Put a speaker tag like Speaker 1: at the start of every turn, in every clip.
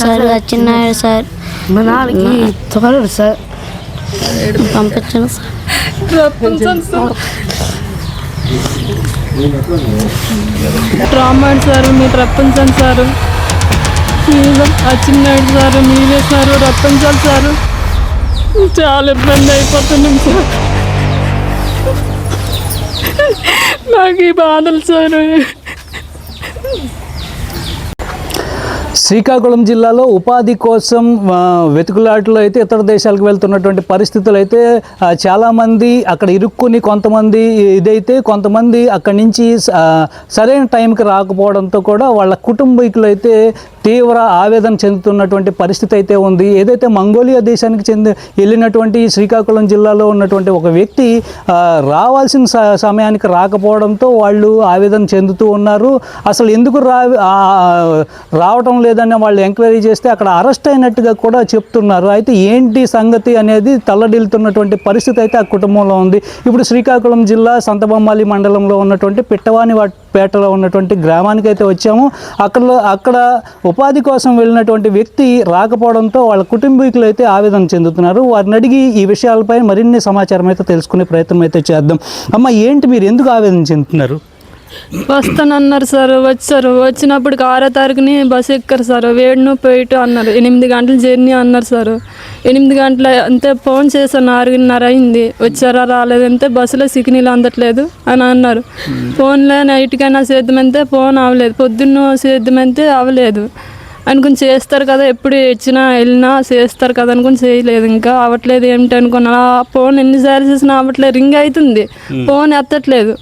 Speaker 1: Sir వచ్చినాడు sir.
Speaker 2: మా నాన్నకి త్వరడు సార్.
Speaker 1: పంపించాను సార్.
Speaker 3: రామాయణ సారు మీరు రప్పించండి సారు మీరు అచ్చిన్నాడు సారు మీరే సారు రప్పించాలి సారు. చాలా ఇబ్బంది అయిపోతున్నాం సార్. నాకు ఈ బాధలు సారు.
Speaker 4: శ్రీకాకుళం జిల్లాలో ఉపాధి కోసం వెతుకులాటలో అయితే ఇతర దేశాలకు వెళ్తున్నటువంటి పరిస్థితులు అయితే చాలామంది అక్కడ ఇరుక్కుని కొంతమంది ఇదైతే కొంతమంది అక్కడి నుంచి సరైన టైంకి రాకపోవడంతో కూడా వాళ్ళ కుటుంబీకులు అయితే తీవ్ర ఆవేదన చెందుతున్నటువంటి పరిస్థితి అయితే ఉంది. ఏదైతే మంగోలియా దేశానికి చెంది వెళ్ళినటువంటి శ్రీకాకుళం జిల్లాలో ఉన్నటువంటి ఒక వ్యక్తి రావాల్సిన సమయానికి రాకపోవడంతో వాళ్ళు ఆవేదన చెందుతూ ఉన్నారు. అసలు ఎందుకు రా రావటం లేదు లేదని వాళ్ళు ఎంక్వైరీ చేస్తే అక్కడ అరెస్ట్ అయినట్టుగా కూడా చెప్తున్నారు. అయితే ఏంటి సంగతి అనేది తల్లడిల్లుతున్నటువంటి పరిస్థితి అయితే ఆ కుటుంబంలో ఉంది. ఇప్పుడు శ్రీకాకుళం జిల్లా సంతబొమ్మాలి మండలంలో ఉన్నటువంటి పిట్టవాని పేటలో ఉన్నటువంటి గ్రామానికి అయితే వచ్చాము. అక్కడ అక్కడ ఉపాధి కోసం వెళ్ళినటువంటి వ్యక్తి రాకపోవడంతో వాళ్ళ కుటుంబీకులు అయితే ఆవేదన చెందుతున్నారు. వారిని అడిగి ఈ విషయాలపై మరిన్ని సమాచారం అయితే తెలుసుకునే ప్రయత్నం అయితే చేద్దాం. అమ్మ ఏంటి మీరు ఎందుకు ఆవేదన చెందుతున్నారు?
Speaker 3: వస్తానన్నారు సార్ వచ్చారు వచ్చినప్పుడు ఆరో తారీఖుని బస్సు ఎక్కారు సార్. వేడును పోయిటు అన్నారు. ఎనిమిది గంటల జర్నీ అన్నారు సార్. ఎనిమిది గంటల అంతే ఫోన్ చేశాను ఆరున్నర అయింది. వచ్చారా రాలేదంటే బస్సులో సిగ్నల్ అందట్లేదు అని అన్నారు. ఫోన్లో నైట్కైనా సేద్యమంతే ఫోన్ అవ్వలేదు పొద్దున్న సేద్యమంతే అవ్వలేదు అనుకుని చేస్తారు కదా ఎప్పుడు ఇచ్చినా వెళ్ళినా చేస్తారు కదా అనుకుని చేయలేదు. ఇంకా అవ్వట్లేదు ఏమిటి అనుకున్నా ఆ ఫోన్ ఎన్నిసార్లు చేసినా అవ్వట్లేదు రింగ్ అవుతుంది. ఫోన్ ఎత్తట్లేదు.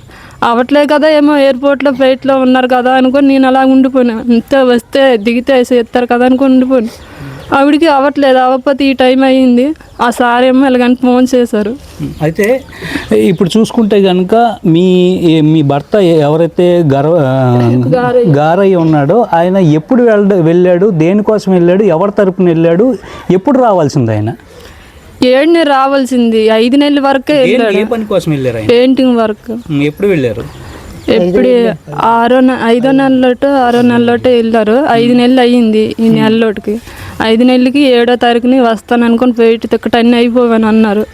Speaker 3: అవట్లే కదా ఏమో ఎయిర్పోర్ట్లో ఫ్లైట్లో ఉన్నారు కదా అనుకొని నేను అలా ఉండిపోయాను. అంతే వస్తే దిగితే చేస్తారు కదా అనుకుని ఉండిపోయాను. ఆవిడికి అవ్వట్లేదు అవ్వకపోతే ఈ టైం అయ్యింది. ఆ సార్ ఏమో ఇలాగని ఫోన్ చేశారు.
Speaker 4: అయితే ఇప్పుడు చూసుకుంటే కనుక మీ మీ భర్త ఎవరైతే గర గారయ్య ఉన్నాడో ఆయన ఎప్పుడు వెళ్ళ వెళ్ళాడు దేనికోసం వెళ్ళాడు ఎవరి తరపున వెళ్ళాడు ఎప్పుడు రావాల్సింది ఆయన?
Speaker 3: ఏడుని రావాల్సింది. ఐదు నెలల వరకే వెళ్ళాడు?
Speaker 4: ఏ పని కోసం వెళ్ళారు ఆయన?
Speaker 3: Painting work.
Speaker 4: ఎప్పుడు వెళ్ళారు?
Speaker 3: ఎప్పుడు ఆరో నె- ఐదో నెలలోటో ఆరో నెలలోటో వెళ్ళారు. ఐదు నెలలు అయ్యింది ఈ నెలలోటికి. ఐదు నెలలకి ఏడో తారీఖుని వస్తాను అనుకుని పోయి తిక్కట అన్నీ అయిపోయాను అన్నారు.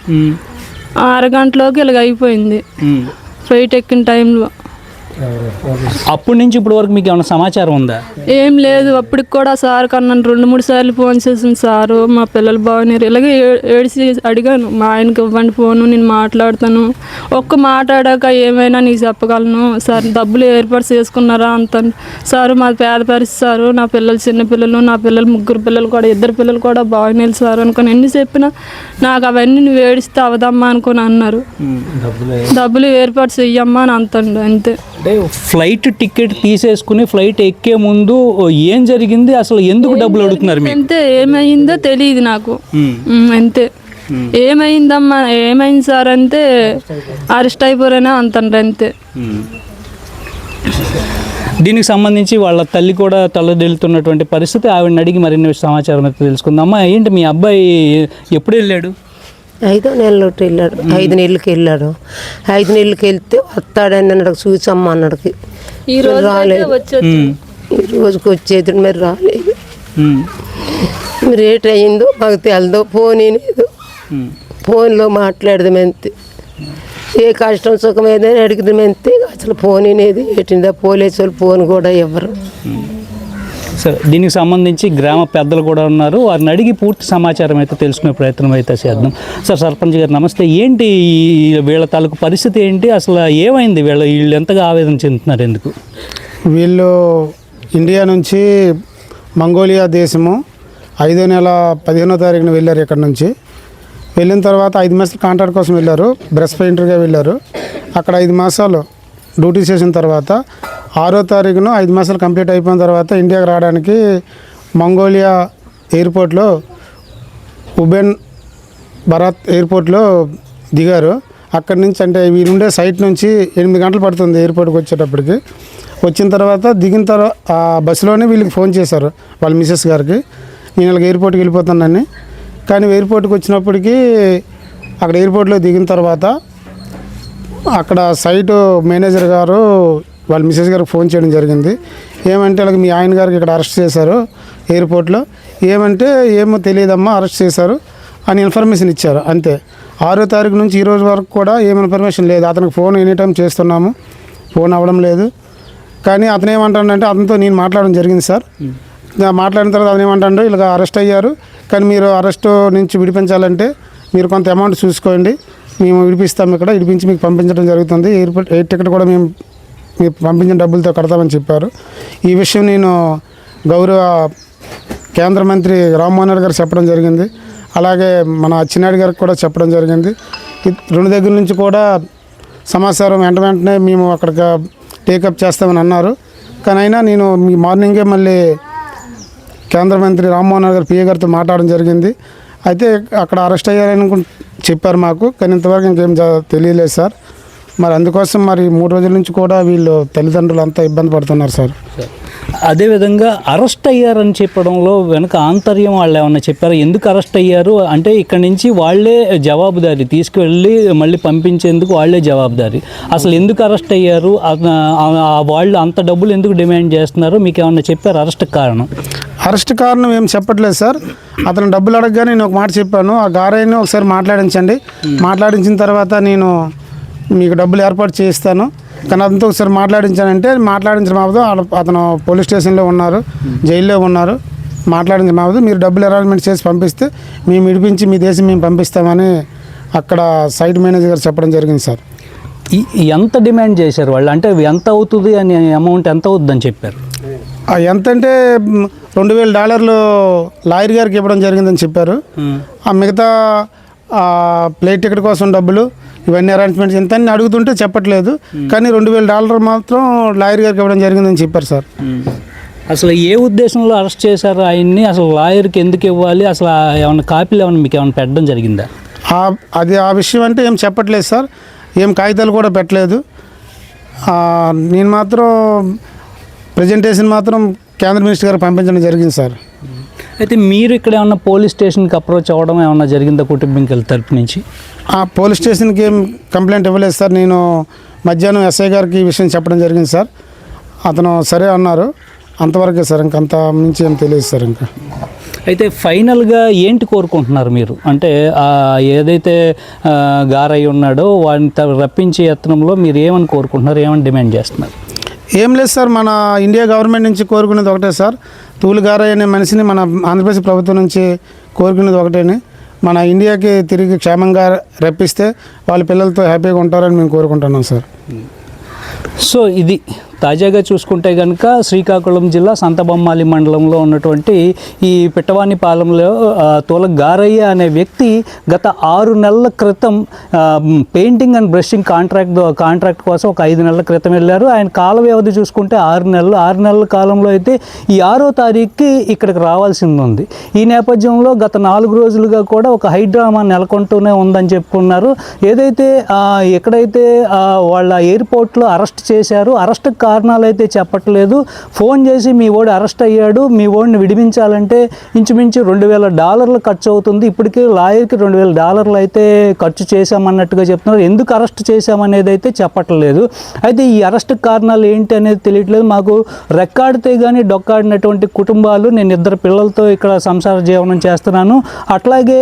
Speaker 3: ఆరు గంటలోకి ఇలాగ అయిపోయింది. ఫ్లైట్ ఎక్కిన టైంలో
Speaker 4: అప్పటి నుంచి ఇప్పటి వరకు మీకు ఏమైనా సమాచారం ఉందా?
Speaker 3: ఏం లేదు అప్పటికి కూడా సార్ కన్నాను రెండు మూడు సార్లు ఫోన్ చేసింది సారు. మా పిల్లలు బాగున్నారు. ఇలాగే ఏడిసి అడిగాను మా ఆయనకి ఇవ్వండి ఫోను నేను మాట్లాడతాను. ఒక్క మాట్లాడాక ఏమైనా నీకు చెప్పగలను? సార్ డబ్బులు ఏర్పాటు చేసుకున్నారా? అంత సారు మాది పేద పరిస్థితి సారు. నా పిల్లలు చిన్న పిల్లలు నా పిల్లలు ముగ్గురు పిల్లలు కూడా ఇద్దరు పిల్లలు కూడా బాగున్నారు సార్ అనుకుని ఎన్ని చెప్పినా నాకు అవన్నీ నువ్వు ఏడిస్తే అవదమ్మా అనుకుని అన్నారు. డబ్బులు ఏర్పాటు చెయ్యమ్మా అని అంతండు అంతే.
Speaker 4: అంటే ఫ్లైట్ టికెట్ తీసేసుకుని ఫ్లైట్ ఎక్కే ముందు ఏం జరిగింది? అసలు ఎందుకు డబ్బులు అడుగుతున్నారు
Speaker 3: అంతే ఏమైందో తెలియదు నాకు. అంతే. ఏమైందమ్మా? ఏమైంది సార్ అంటే అరెస్ట్ అయిపోరేనా అంతండ్రు అంతే.
Speaker 4: దీనికి సంబంధించి వాళ్ళ తల్లి కూడా తలదిల్లుతున్నటువంటి పరిస్థితి. ఆవిడని అడిగి మరిన్ని సమాచారం అయితే తెలుసుకుందాం. అమ్మా ఏంటి మీ అబ్బాయి ఎప్పుడు వెళ్ళాడు?
Speaker 2: ఐదో నెలలోకి వెళ్ళాడు. ఐదు నెలలకి వెళ్ళాడు. ఐదు నెలలకి వెళ్తే వస్తాడని అన్నాడు చూసమ్మ అన్నాడుకి.
Speaker 3: ఈ రోజు
Speaker 2: రాలేదు. ఈ రోజుకి వచ్చేది మరి రాలేదు. మరి రేట్ అయిందో మాకు తెలదో ఫోన్
Speaker 4: ఉమ్.
Speaker 2: ఫోన్లో మాట్లాడదాం అంతే ఏ కష్టం సుఖం ఏదైనా అడిగిదాం అంతే అసలు ఫోన్ అనేది ఏటిందా? పోలీసు వాళ్ళు ఫోన్ కూడా ఇవ్వరు.
Speaker 4: సరే దీనికి సంబంధించి గ్రామ పెద్దలు కూడా ఉన్నారు. వారిని అడిగి పూర్తి సమాచారం అయితే తెలుసుకునే ప్రయత్నం అయితే చేద్దాం. సార్ సర్పంచ్ గారు నమస్తే. ఏంటి వీళ్ళ తాలూకు పరిస్థితి ఏంటి? అసలు ఏమైంది వీళ్ళ వీళ్ళు ఎంతగా ఆవేదన చెందుతున్నారు ఎందుకు?
Speaker 5: వీళ్ళు ఇండియా నుంచి మంగోలియా దేశము ఐదో నెల పదిహేనో తారీఖున వెళ్ళారు ఇక్కడ నుంచి. వెళ్ళిన తర్వాత ఐదు మాసాలు కాంట్రాక్ట్ కోసం వెళ్ళారు. బ్రష్ పెయింటర్గా వెళ్ళారు. అక్కడ ఐదు మాసాలు డ్యూటీ చేసిన తర్వాత ఆరో తారీఖున ఐదు మాసాలు కంప్లీట్ అయిపోయిన తర్వాత ఇండియాకి రావడానికి మంగోలియా ఎయిర్పోర్ట్లో ఉబెన్ భరత్ ఎయిర్పోర్ట్లో దిగారు. అక్కడి నుంచి అంటే వీరుండే సైట్ నుంచి ఎనిమిది గంటలు పడుతుంది ఎయిర్పోర్ట్కి వచ్చేటప్పటికి. వచ్చిన తర్వాత దిగిన తర్వాత ఆ బస్సులోనే వీళ్ళకి ఫోన్ చేశారు వాళ్ళ మిసెస్ గారికి. నేను ఇలాగ ఎయిర్పోర్ట్కి వెళ్ళిపోతానని కానీ ఎయిర్పోర్ట్కి వచ్చినప్పటికీ అక్కడ ఎయిర్పోర్ట్లో దిగిన తర్వాత అక్కడ సైట్ మేనేజర్ గారు వాళ్ళ మిసెస్ గారికి ఫోన్ చేయడం జరిగింది. ఏమంటే ఇలాగ మీ ఆయన గారికి ఇక్కడ అరెస్ట్ చేశారు ఎయిర్పోర్ట్లో. ఏమంటే ఏమో తెలియదమ్మా అరెస్ట్ చేశారు అని ఇన్ఫర్మేషన్ ఇచ్చారు అంతే. ఆరో తారీఖు నుంచి ఈ రోజు వరకు కూడా ఏం ఇన్ఫర్మేషన్ లేదు. అతనికి ఫోన్ ఎనీ టైం చేస్తున్నాము ఫోన్ అవ్వడం లేదు. కానీ అతను ఏమంటాడంటే అతనితో నేను మాట్లాడడం జరిగింది సార్. ఇంకా మాట్లాడిన తర్వాత అతను ఏమంటాడు ఇలా అరెస్ట్ అయ్యారు. కానీ మీరు అరెస్ట్ నుంచి విడిపించాలంటే మీరు కొంత అమౌంట్ చూసుకోండి. మేము విడిపిస్తాం ఇక్కడ విడిపించి మీకు పంపించడం జరుగుతుంది. ఎయిర్పోర్ట్ ఎయిర్ టికెట్ కూడా మేము మీరు పంపించిన డబ్బులతో కడతామని చెప్పారు. ఈ విషయం నేను గౌరవ కేంద్ర మంత్రి రామ్మోహన్ గారు చెప్పడం జరిగింది. అలాగే మన అచ్చినాయుడు గారికి కూడా చెప్పడం జరిగింది. రెండు దగ్గర నుంచి కూడా సమాచారం వెంట వెంటనే మేము అక్కడికి టేకప్ చేస్తామని అన్నారు. కానీ అయినా నేను మీ మార్నింగే మళ్ళీ కేంద్ర మంత్రి రామ్మోహన్ గారు పిఏ గారితో మాట్లాడడం జరిగింది. అయితే అక్కడ అరెస్ట్ అయ్యారని చెప్పారు మాకు. కానీ ఇంతవరకు ఇంకేం తెలియలేదు సార్. మరి అందుకోసం మరి మూడు రోజుల నుంచి కూడా వీళ్ళు తల్లిదండ్రులు అంతా ఇబ్బంది పడుతున్నారు సార్.
Speaker 4: అదేవిధంగా అరెస్ట్ అయ్యారని చెప్పడంలో వెనక ఆంతర్యం వాళ్ళు ఏమన్నా చెప్పారు? ఎందుకు అరెస్ట్ అయ్యారు? అంటే ఇక్కడ నుంచి వాళ్ళే జవాబుదారి తీసుకువెళ్ళి మళ్ళీ పంపించేందుకు వాళ్ళే జవాబుదారి. అసలు ఎందుకు అరెస్ట్ అయ్యారు? వాళ్ళు అంత డబ్బులు ఎందుకు డిమాండ్ చేస్తున్నారు? మీకు ఏమన్నా చెప్పారు అరెస్ట్ కారణం?
Speaker 5: అరెస్ట్ కారణం ఏం చెప్పట్లేదు సార్. అతను డబ్బులు అడగగానే నేను ఒక మాట చెప్పాను. ఆ గారైని ఒకసారి మాట్లాడించండి. మాట్లాడించిన తర్వాత నేను మీకు డబ్బులు ఏర్పాటు చేయిస్తాను. కానీ అతనితో ఒకసారి మాట్లాడించానంటే అవ్వదు ఆడ- అతను పోలీస్ స్టేషన్లో ఉన్నారు జైల్లో ఉన్నారు. మాట్లాడించడం అవ్వదు మీరు డబ్బులు అరేంజ్మెంట్ చేసి పంపిస్తే మేము విడిపించి మీ దేశం మేము పంపిస్తామని అక్కడ సైట్ మేనేజర్ గారు చెప్పడం జరిగింది సార్.
Speaker 4: ఎంత డిమాండ్ చేశారు వాళ్ళు? అంటే ఎంత అవుతుంది అని అమౌంట్ ఎంత అవుతుందని చెప్పారు?
Speaker 5: ఎంత అంటే రెండు వేల డాలర్లు లాయర్ గారికి ఇవ్వడం జరిగిందని చెప్పారు. ఆ మిగతా ఆ, ప్లేట్ టికెట్ కోసం డబ్బులు ఇవన్నీ అరేంజ్మెంట్స్ ఎంత అని అడుగుతుంటే చెప్పట్లేదు. కానీ రెండు వేల డాలర్ మాత్రం లాయర్ గారికి ఇవ్వడం జరిగిందని చెప్పారు సార్.
Speaker 4: అసలు ఏ ఉద్దేశంలో అరెస్ట్ చేశారు ఆయన్ని? అసలు లాయర్కి ఎందుకు ఇవ్వాలి? అసలు ఆ ఏమన్నా కాపీలు ఏమన్నా మీకు ఏమైనా పెట్టడం జరిగిందా?
Speaker 5: అది ఆ విషయం అంటే ఏం చెప్పట్లేదు సార్. ఏం కాగితాలు కూడా పెట్టలేదు. నేను మాత్రం ప్రజెంటేషన్ మాత్రం కేంద్ర మినిస్టర్ గారు పంపించడం జరిగింది సార్.
Speaker 4: అయితే మీరు ఇక్కడ ఏమన్నా పోలీస్ స్టేషన్కి అప్రోచ్ అవ్వడం ఏమన్నా జరిగిందా కుటుంబీకుల తరపు నుంచి?
Speaker 5: పోలీస్ స్టేషన్కి ఏం కంప్లైంట్ ఇవ్వలేదు సార్. నేను మధ్యాహ్నం ఎస్ఐ గారికి ఈ విషయం చెప్పడం జరిగింది సార్. అతను సరే అన్నారు. అంతవరకే సార్. ఇంకంత మించి ఏం తెలియదు సార్ ఇంకా.
Speaker 4: అయితే ఫైనల్గా ఏంటి కోరుకుంటున్నారు మీరు? అంటే ఆ ఏదైతే ఆ, గారయ్య ఉన్నాడో వాడిని రప్పించే యత్నంలో మీరు ఏమని కోరుకుంటున్నారు? ఏమని డిమాండ్ చేస్తున్నారు?
Speaker 5: ఏం లేదు సార్. మన ఇండియా గవర్నమెంట్ నుంచి కోరుకునేది ఒకటే సార్. తూలు గారయ్య అనే మనిషిని మన ఆంధ్రప్రదేశ్ ప్రభుత్వం నుంచి కోరుకునేది ఒకటేని. మన ఇండియాకి తిరిగి క్షేమంగా రప్పిస్తే వాళ్ళ పిల్లలతో హ్యాపీగా ఉంటారని మేము కోరుకుంటున్నాం సార్.
Speaker 4: సో ఇది తాజాగా చూసుకుంటే కనుక శ్రీకాకుళం జిల్లా సంతబొమ్మాలి మండలంలో ఉన్నటువంటి ఈ పిట్టవానిపాలెంలో ఆ, తోల గారయ్య అనే వ్యక్తి గత ఆరు నెలల క్రితం painting and brushing contract contract కోసం ఒక ఐదు నెలల క్రితం వెళ్ళారు. ఆయన కాల వ్యవధి చూసుకుంటే ఆరు నెలలు. ఆరు నెలల కాలంలో అయితే ఈ ఆరో తారీఖుకి ఇక్కడికి రావాల్సింది ఉంది. ఈ నేపథ్యంలో గత నాలుగు రోజులుగా కూడా ఒక హైడ్రామా నెలకొంటూనే ఉందని చెప్పుకున్నారు. ఏదైతే ఎక్కడైతే వాళ్ళ ఎయిర్పోర్ట్లో అరెస్ట్ చేశారు అరెస్ట్ కారణాలు అయితే చెప్పట్లేదు. ఫోన్ చేసి మీ ఓడి అరెస్ట్ అయ్యాడు. మీ ఓడిని విడిపించాలంటే ఇంచుమించు రెండు వేల డాలర్లు ఖర్చు అవుతుంది ఇప్పటికే లాయర్కి రెండు వేల డాలర్లు అయితే ఖర్చు చేశామన్నట్టుగా చెప్తున్నారు. ఎందుకు అరెస్ట్ చేశామనేది అయితే చెప్పట్లేదు. అయితే ఈ అరెస్ట్ కారణాలు ఏంటి అనేది తెలియట్లేదు. మాకు రెక్కాడితే కానీ డొక్కాడినటువంటి కుటుంబాలు నేను ఇద్దరు పిల్లలతో ఇక్కడ సంసార జీవనం చేస్తున్నాను. అట్లాగే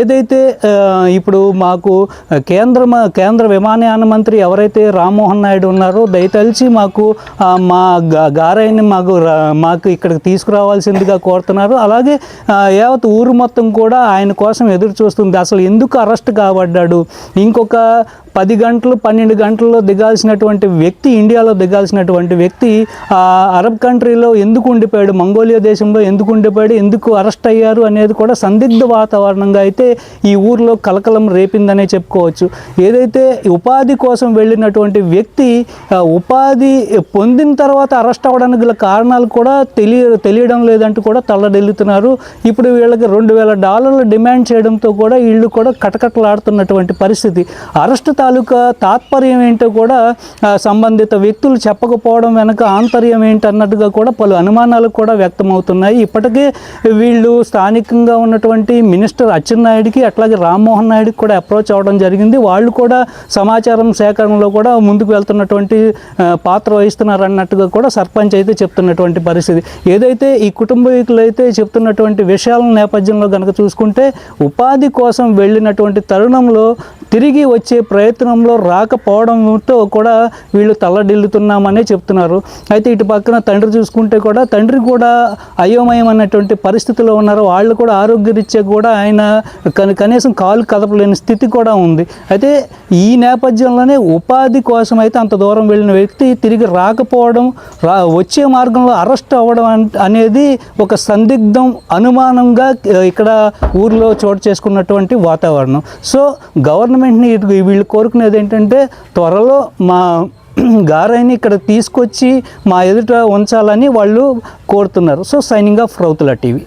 Speaker 4: ఏదైతే ఇప్పుడు మాకు కేంద్ర కేంద్ర విమానయాన మంత్రి ఎవరైతే రామ్మోహన్ నాయుడు ఉన్నారో దయతలిచి మా మాకు మా గారాయిని మాకు మాకు ఇక్కడికి తీసుకురావాల్సిందిగా కోరుతున్నారు. అలాగే యావత్ ఊరు మొత్తం కూడా ఆయన కోసం ఎదురు చూస్తుంది అసలు ఎందుకు అరెస్ట్ కాబడ్డాడు? ఇంకొక పది గంటలు పన్నెండు గంటల్లో దిగాల్సినటువంటి వ్యక్తి ఇండియాలో దిగాల్సినటువంటి వ్యక్తి ఆ, అరబ్ కంట్రీలో ఎందుకు ఉండిపోయాడు మంగోలియా దేశంలో ఎందుకు ఉండిపోయాడు ఎందుకు అరెస్ట్ అయ్యారు అనేది కూడా సందిగ్ధ వాతావరణంగా అయితే ఈ ఊర్లో కలకలం రేపిందనే చెప్పుకోవచ్చు. ఏదైతే ఉపాధి కోసం వెళ్ళినటువంటి వ్యక్తి ఉపాధి పొందిన తర్వాత అరెస్ట్ అవ్వడానికి గల కారణాలు కూడా తెలియ తెలియడం లేదంటూ కూడా తల్లడిల్లుతున్నారు ఇప్పుడు వీళ్ళకి రెండు వేల డాలర్లు డిమాండ్ చేయడంతో కూడా వీళ్ళు కూడా కటకటలాడుతున్నటువంటి పరిస్థితి. అరెస్ట్ తాలూకా తాత్పర్యం ఏంటో కూడా సంబంధిత వ్యక్తులు చెప్పకపోవడం వెనక ఆంతర్యం ఏంటన్నట్టుగా కూడా పలు అనుమానాలు కూడా వ్యక్తమవుతున్నాయి. ఇప్పటికే వీళ్ళు స్థానికంగా ఉన్నటువంటి మినిస్టర్ అచ్చెన్నాయుడికి అట్లాగే రామ్మోహన్ నాయుడికి కూడా అప్రోచ్ అవ్వడం జరిగింది. వాళ్ళు కూడా సమాచారం సేకరణలో కూడా ముందుకు వెళ్తున్నటువంటి పాత్ర వహిస్తున్నారు అన్నట్టుగా కూడా సర్పంచ్ అయితే చెప్తున్నటువంటి పరిస్థితి. ఏదైతే ఈ కుటుంబీకులు అయితే చెప్తున్నటువంటి విషయాల నేపథ్యంలో కనుక చూసుకుంటే ఉపాధి కోసం వెళ్ళినటువంటి తరుణంలో తిరిగి వచ్చే ప్రయత్నంలో రాకపోవడంతో కూడా వీళ్ళు తల్లడిల్లుతున్నామనే చెప్తున్నారు. అయితే ఇటు పక్కన తండ్రి చూసుకుంటే కూడా తండ్రి కూడా అయోమయం అన్నటువంటి పరిస్థితిలో ఉన్నారు. వాళ్ళు కూడా ఆరోగ్యరీత్యా కూడా ఆయన కనీసం కాలు కదపలేని స్థితి కూడా ఉంది. అయితే ఈ నేపథ్యంలోనే ఉపాధి కోసం అయితే అంత దూరం వెళ్ళిన వ్యక్తి తిరిగి రాకపోవడం రా వచ్చే మార్గంలో అరెస్ట్ అవ్వడం అనేది ఒక సందిగ్ధం అనుమానంగా ఇక్కడ ఊర్లో చోటు చేసుకున్నటువంటి వాతావరణం. సో గవర్నమెంట్ గవర్నమెంట్ని ఇటు వీళ్ళు కోరుకునేది ఏంటంటే త్వరలో మా గారాయిని ఇక్కడ తీసుకొచ్చి మా ఎదుట ఉంచాలని వాళ్ళు కోరుతున్నారు. సో సైనింగ్ ఆఫ్ రౌతుల టీవీ.